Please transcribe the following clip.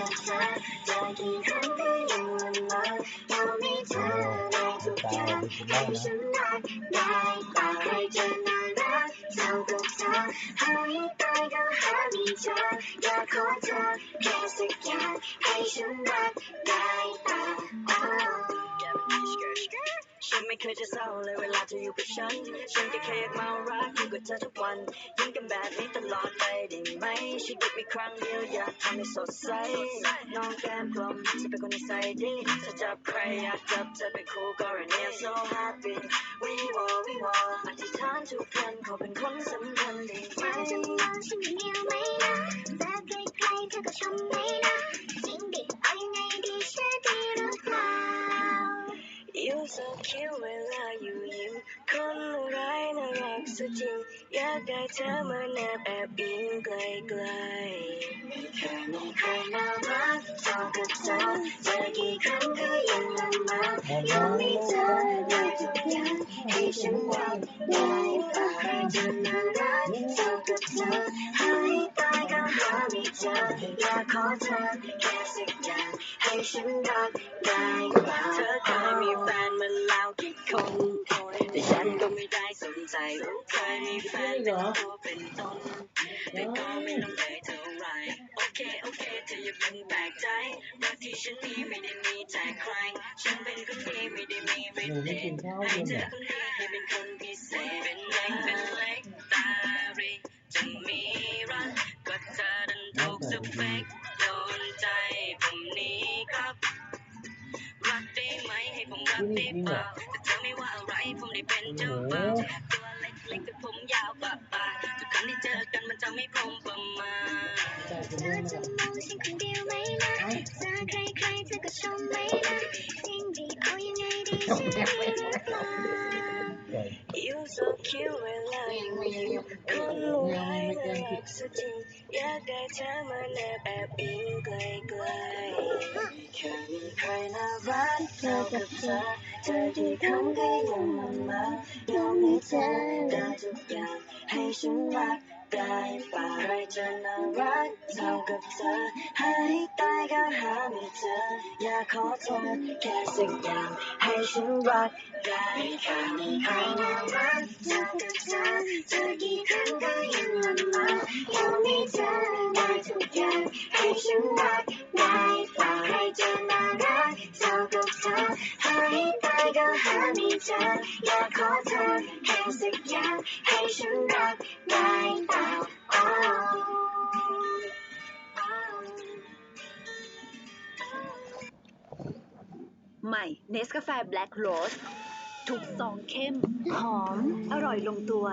กับเธอจอกี่ครั้งก็ยังละเมออยากมีเธอในทุกอย่างให้ฉันรักได้ป่าใครจะน่ารักเท่ากับเธอให้ตายก็หาไม่เจออยากขอเธอแค่สักอย่างให้ฉันรักได้ป่า ฉันไม่เคยจะเศร้าเลยเวลาเธออยู่กับฉัน ฉันก็แค่อยากมารักอยู่กับเธอทุกวันยิ้มกันแบบนี้ตลอดไปได้ไหมฉันเก็บมีครั้งเดียวอยากทำให้สดใส น้องแก้มกลมฉันเป็นคนนิสัยดีถ้าจับใครอยากจับเธอเป็นคู่กรณี so happy we war we war อธิษฐานทุกครั้งเขาเป็นคนสำคัญได้ไหม รักซะจริง อยากได้เธอมาแนบแอบอิงไกลไม่เคยมีใครน่ารักเท่ากับเธอเจอกี่ครั้งก็ยังละเมออยากมีเธอได้ทุกอย่างให้ฉันรักได้ป่าใครจะน่ารักเท่ากับเธอให้ตายก็หาไม่เจออยากขอเธอแค่สักอย่างให้ฉันรักได้ป่าๆเธอเคยมีแฟนมาแล้วกี่คน สนใจเคยมีแฟนเป็นตัวเป็นตนแต่ก็ไม่ลงเอยเท่าไรโอเคโอเคเธออย่าเพิ่งแปลกใจรักที่ฉันมีไม่ได้มีแต่ใคร ฉันเป็นคนดีไม่ได้มีฤทธิ์เดชให้เธอคนนี้ให้เป็นคนพิเศษเป็นเล็กเป็นเล็กตาริจะมีรักก็เธอดันถูกสเปคโดนใจผมนี้ครับรักได้ไหมให้ผมรักได้เปล่าแต่เธอไม่ว่าอะไรผมได้เป็นเจ้าบ่าว เล็กๆแต่ผมยาวกว่าป่าทุกครั้งที่เจอกันมันจะไม่พรมประมาณเธอจะมองฉันคนเดียวไหมนะเจอใครๆเธอก็ชมไหมนะจริงดิเอายังไงดีเชื่อดีหรือเปล่า You so cute เวลาอยู่ยิ้มคนร้ายน่ารักซะจริงอยากได้เธอมาแนบแอบอิงไกลๆไม่เคยมีใครน่ารักเท่ากับเธอเจอกี่ครั้งก็ยังละเมอ รักเท่ากับเธอให้ตายก็หาไม่เจอ อยากขอเธอแค่สักอย่าง ให้ฉันรักได้แค่นี้ใครน่ารักเท่ากับเธอเจอกี่ครั้งก็ยังละเมออยากมีเธอได้ทุกอย่างให้ฉันรักได้ป่าใครจะน่ารักเท่ากับเธอให้ตายก็หาไม่เจออยากขอเธอแค่สักอย่างให้ฉันรักได้เปล่าอ้ ใหม่เนสกาแฟแบล็กโรสทุกซองเข้ม หอม อร่อยลงตัว